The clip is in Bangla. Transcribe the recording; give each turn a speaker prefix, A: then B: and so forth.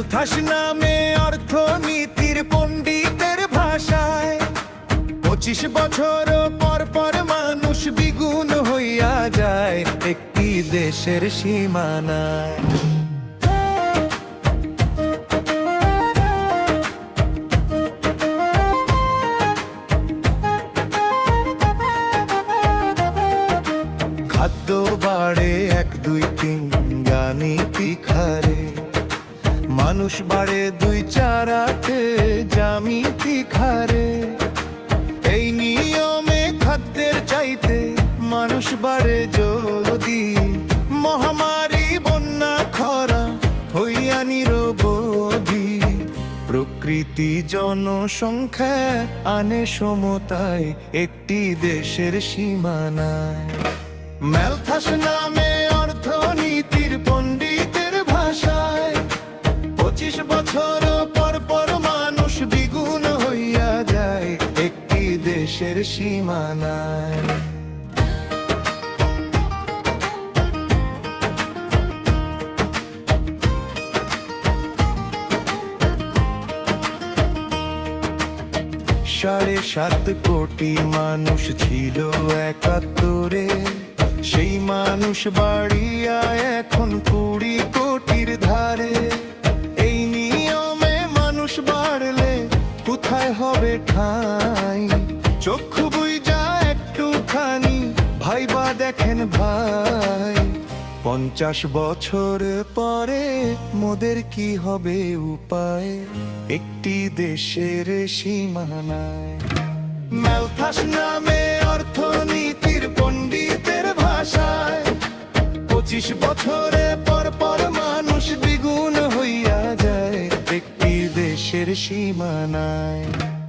A: ম্যালথাস নামে অর্থনীতির পণ্ডিতের ভাষায়। পঁচিশ বছর পর পর মানুষ দ্বিগুণ হইয়া যায় একটি দেশের সীমানায়। খাদ্য বাড়ে এক দুই তিন গানি তিখারে মানুষ বাড়ে দুই চারাতে আটে জামি তিখারে এই নিয়মে খাদ্যের চাইতে মানুষ বাড়ে যদি মহামারী, বন্যা, খরা হইয়া নিরবধি প্রকৃতি জনসংখ্যা আনে সমতায় একটি দেশের সীমানায়। ম্যালথাস নামে পঁচিশ বছর পর পর মানুষ দ্বিগুণ হইয়া যায় একটি দেশের সীমানায়। সাড়ে সাত কোটি মানুষ ছিল একাত্তরে, সেই মানুষ বাড়িয়া এখন কুড়ি বাড়লে কোথায় হবে ঠাঁই? চক্ষু বুইজা একটুখানি, ভাইবা দেখেন ভাই। পঞ্চাশ বছর পরে মোদের কি হবে উপায়? একটি দেশের সীমানায়। ম্যালথাস নামে অর্থনীতির পণ্ডিতের ভাষায়। পঁচিশ বছরে পর পর মানুষ দ্বিগুণ হইয়া